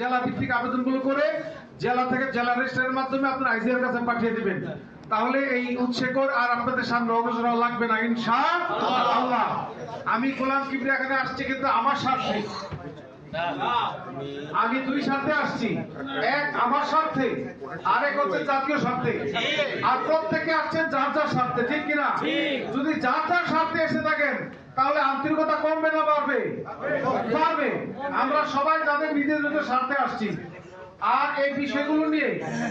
জেলা ভিত্তিক আবেদনগুলো করে জেলা থেকে জেলা রেজিস্ট্রারের মাধ্যমে আপনার আইসিআর কাছে পাঠিয়ে দিবেন। তাহলে এই উৎসেকর আর আপনাদের সামনে অগ্রসর লাগবে না ইনশা আল্লাহ। আমি গোলাম কিবরি এখানে আসছি কিন্তু আমার স্বার্থে। আমি দুই স্বার্থে আসছি। এক আমার স্বার্থে আরেক হচ্ছে জাতীয় স্বার্থে। আর প্রত্যেকে আসছেন যার যার স্বার্থে ঠিক কিনা? যদি যার যার স্বার্থে এসে থাকেন তাহলে আন্তরিকতা কমবে না বাড়বে? বাড়বে। আমরা সবাই তাদের নিজের নিজের স্বার্থে আসছি। আর এই বিষয়গুলো নিয়ে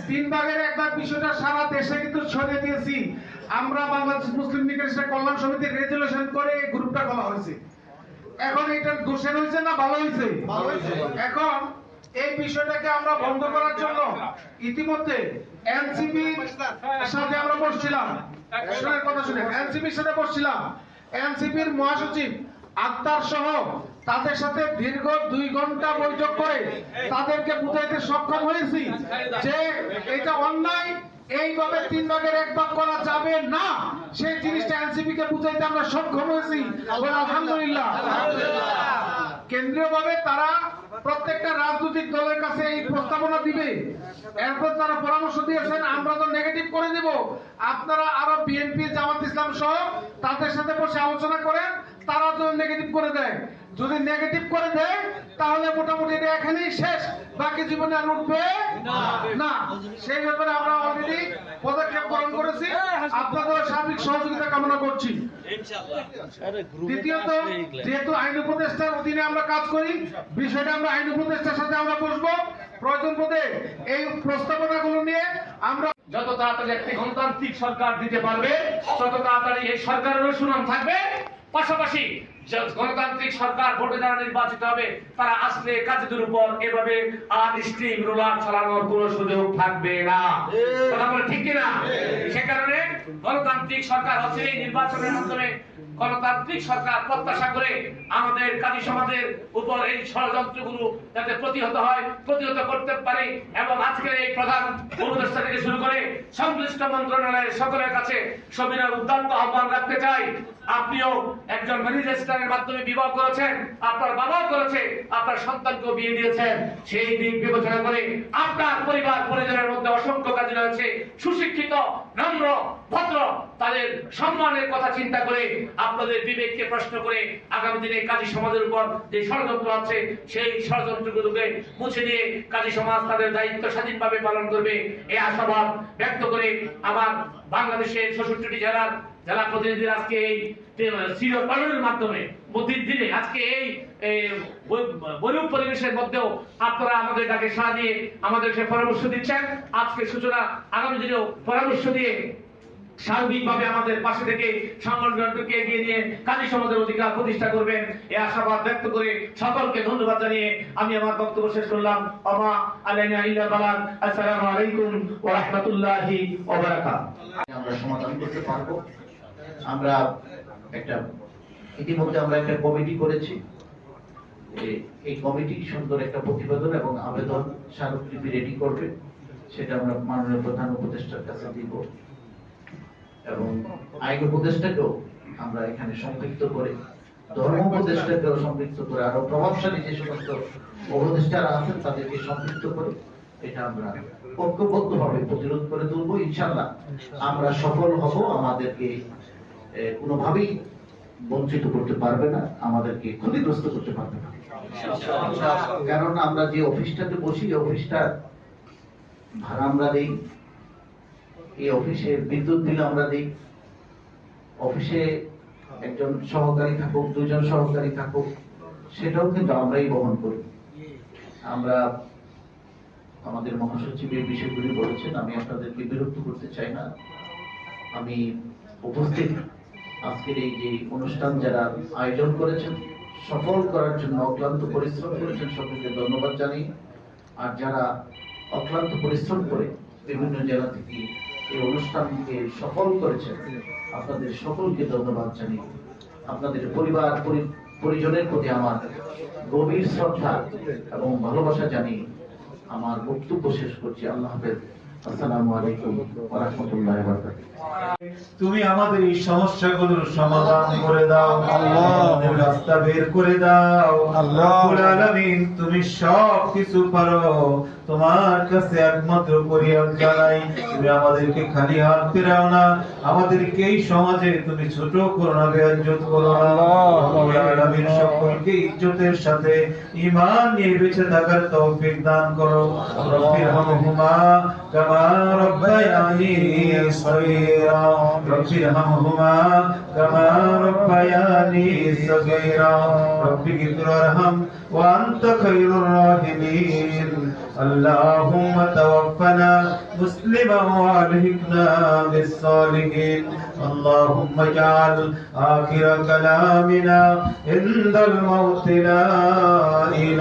তিন ভাগের এক ভাগ বিষয়টা সারা দেশে কিন্তু ছড়িয়ে দিয়েছি। আমরা বাংলাদেশ মুসলিম লীগের সাথে কল্যাণ সমিতির রেজুলেশন করে এই গ্রুপটা খোলা হয়েছে। এখন এটা দোষের হয়েছে না ভালো হয়েছে? এখন এই বিষয়টাকে আমরা বন্ধ করার জন্য ইতিমধ্যে এনসিপি সাথে আমরা বসছিলাম। কথা শুনেন। এনসিপির সাথে বসছিলাম। এনসিপির মহাসচিব আক্তার সহ তাদের সাথে দীর্ঘ দুই ঘণ্টা বৈঠক করে তাদেরকে বুঝাইতে সক্ষম হয়েছি যে এটা অন্যায়, এইভাবে তিন ভাগের এক ভাগ করা যাবে না। সেই জিনিসটা এনসিপি কে বুঝাইতে আমরা সক্ষম হয়েছি। আলহামদুলিল্লাহ। কেন্দ্রীয় ভাবে তারা প্রত্যেকটা রাজনৈতিক দলের কাছে এই প্রস্তাবনা দিবে। এরপর তারা পরামর্শ দিয়েছেন, আমরা তো নেগেটিভ করে দিব। আপনারা আরও বিএনপি জামাত ইসলাম সহ তাদের সাথে বসে আলোচনা করেন, তারা তো নেগেটিভ করে দেয়। যদি নেগেটিভ করে দেয় তাহলে মোটামুটি এটা এখানেই শেষ। বাকি জীবনে আর উঠবে না। সেই ব্যাপারে আমরা অলরেডি পদক্ষেপ গ্রহণ করেছি। আপনাদের সার্বিক সহযোগিতা কামনা করছি। দ্বিতীয়ত যেহেতু আইন উপদেষ্টার অধীনে আমরা কাজ করি বিষয়টা আমরা আইন উপদেষ্টার সাথে আমরা বসবো। প্রয়োজন বোধে এই প্রস্তাবনাগুলো নিয়ে আমরা যত তাড়াতাড়ি একটি গণতান্ত্রিক সরকার দিতে পারবে তত তাড়াতাড়ি এই সরকারেরও সুনাম থাকবে। পাশাপাশি গণতান্ত্রিক সরকার ভোটে যারা নির্বাচিত হবে তারা আসলে কাজেদের উপর এভাবে আর স্টিম রোলার চালানোর কোনো সুযোগ থাকবে না। কথা বলে ঠিক কিনা? সে কারণে গণতান্ত্রিক সরকার হচ্ছে নির্বাচনের মাধ্যমে গণতান্ত্রিক সরকার প্রত্যাশা করে আমাদের কাজী সমাজের উপর এই ষড়যন্ত্রগুলো যাতে প্রতিহত হয়, প্রতিহত করতে পারে এবং আজকের এই প্রধান উপদেষ্টা থেকে শুরু করে সংশ্লিষ্ট মন্ত্রণালয়ের সকলের কাছে সবিনয় উদ্যান্ত আহ্বান রাখতে চাই। আপনিও একজন ম্যানেজারের মাধ্যমে বিবাহ করেছেন, আপনার বাবাও করেছে, আপনার সন্তানকেও বিয়ে দিয়েছেন। সেই দিক বিবেচনা করে আপনার পরিবার, পরিজনের মধ্যে অসংখ্য কাজ রয়েছে। সুশিক্ষিত, নম্র, ভদ্র, তাদের সম্মানের কথা চিন্তা করে আপনাদের বিবেককে প্রশ্ন করে আগামী দিনে কাজী সমাজের উপর যে ষড়যন্ত্র আছে, সেই ষড়যন্ত্রগুলোকে মুছে দিয়ে কাজী সমাজ তাদের দায়িত্ব স্বাধীনভাবে পালন করবে। এই আশাবাদ ব্যক্ত করে আমার বাংলাদেশের ষষ্ঠটি জেলার জেলা প্রতিনিধিরা আজকে এই সিরো পালনের মাধ্যমে বুদ্ধির দিনে আজকে এই বৈরূপ পরিবেশের মধ্যেও আপনারা আমাদের ডাকে সাড়া দিয়ে আমাদেরকে পরামর্শ দিচ্ছেন। আজকে সূচনা আগামী দিনেও পরামর্শ দিয়ে সার্বিকভাবে আমাদের পাশে থেকে সংগঠনকে এগিয়ে নিয়ে কাজী সমাজের অধিকার প্রতিষ্ঠা করবেন। এই আশাবাদ ব্যক্ত করে সকলকে ধন্যবাদ জানিয়ে আমি আমার বক্তব্য শেষ করলাম। আমা আলাইনা ইল্লা বালান আসসালামু আলাইকুম ওয়া রাহমাতুল্লাহি ওয়া বারাকাতুহু। আমরা সমাধান করতে পারব। আমরা একটা, ইতিমধ্যে আমরা একটা কমিটি করেছি। এ- এই কমিটি সুন্দর একটা প্রতিবেদন এবং আবেদন স্মারকলিপি রেডি করবে। সেটা আমরা মাননীয় প্রধান উপদেষ্টার কাছে দিব। এবং আইন উপদেষ্টাকেও আমরা এখানে সম্পৃক্ত করে ধর্ম উপদেষ্টাকেও সম্পৃক্ত করে আরও প্রভাবশালী যে সমস্ত উপদেষ্টারা আছেন তাদেরকে সম্পৃক্ত করে এটা আমরা ঐক্যবদ্ধভাবে প্রতিরোধ করে তুলবো ইনশাল্লাহ আমরা সফল হব আমাদেরকে কোনোভাবেই বঞ্চিত করতে পারবে না আমাদেরকে ক্ষতিগ্রস্ত করতে পারবে না। কারণ আমরা যে অফিসটাতে বসি অফিসটা ভাড়া আমরা দেই এই অফিসে বিদ্যুৎ বিল আমরা দিই। অফিসে একজন সহকারী থাকুক, দুজন সহকারী থাকুক, সেটাও কিন্তু আমরাই বহন করি। আমরা আমাদের মহাসচিব এই বিষয়গুলি বলেছেন, আমি আপনাদেরকে বিরক্ত করতে চাই না। আমি উপস্থিত আজকের এই যে অনুষ্ঠান যারা আয়োজন করেছেন, সফল করার জন্য অক্লান্ত পরিশ্রম করেছেন, সকলকে ধন্যবাদ জানাই। আর যারা অক্লান্ত পরিশ্রম করে বিভিন্ন জেলা থেকে এই অনুষ্ঠানকে সফল করেছেন। আপনাদের সকলকে ধন্যবাদ জানিয়ে আপনাদের পরিবার, পরি- পরিজনের প্রতি আমার গভীর শ্রদ্ধা এবং ভালোবাসা জানিয়ে আমার বক্তব্য শেষ করছি। আল্লাহ হাফেজ। আসসালামু আলাইকুম ওয়া রাহমাতুল্লাহি ওয়া বারাকাতুহু। তুমি আমাদের এই সমস্যাগুলোর সমাধান করে দাও। আমাদের রাস্তা বের করে দাও। আলামিন তুমি সব কিছু পারো। তোমার কাছে একমাত্র পরিহার জানাই তুমি আমাদেরকে খালি হাত ফেরাও না। আমাদেরকে এই সমাজে তুমি ছোট করো না বেয়াজ্জত করো না। আলামিন সকলকে ইজ্জতের সাথে ঈমান নিয়ে বেঁচে থাকার তৌফিক দান করো। কামা রব্বায়ানি সগীরা। صغيرا رب ارحمهما كما ربياني صغيرا رب اغفر وارحم وانت خير الراحمين اللهم توفنا مسلما والهكنا بالصالحين اللهم اجعل اخر كلامنا عند الموت لا اله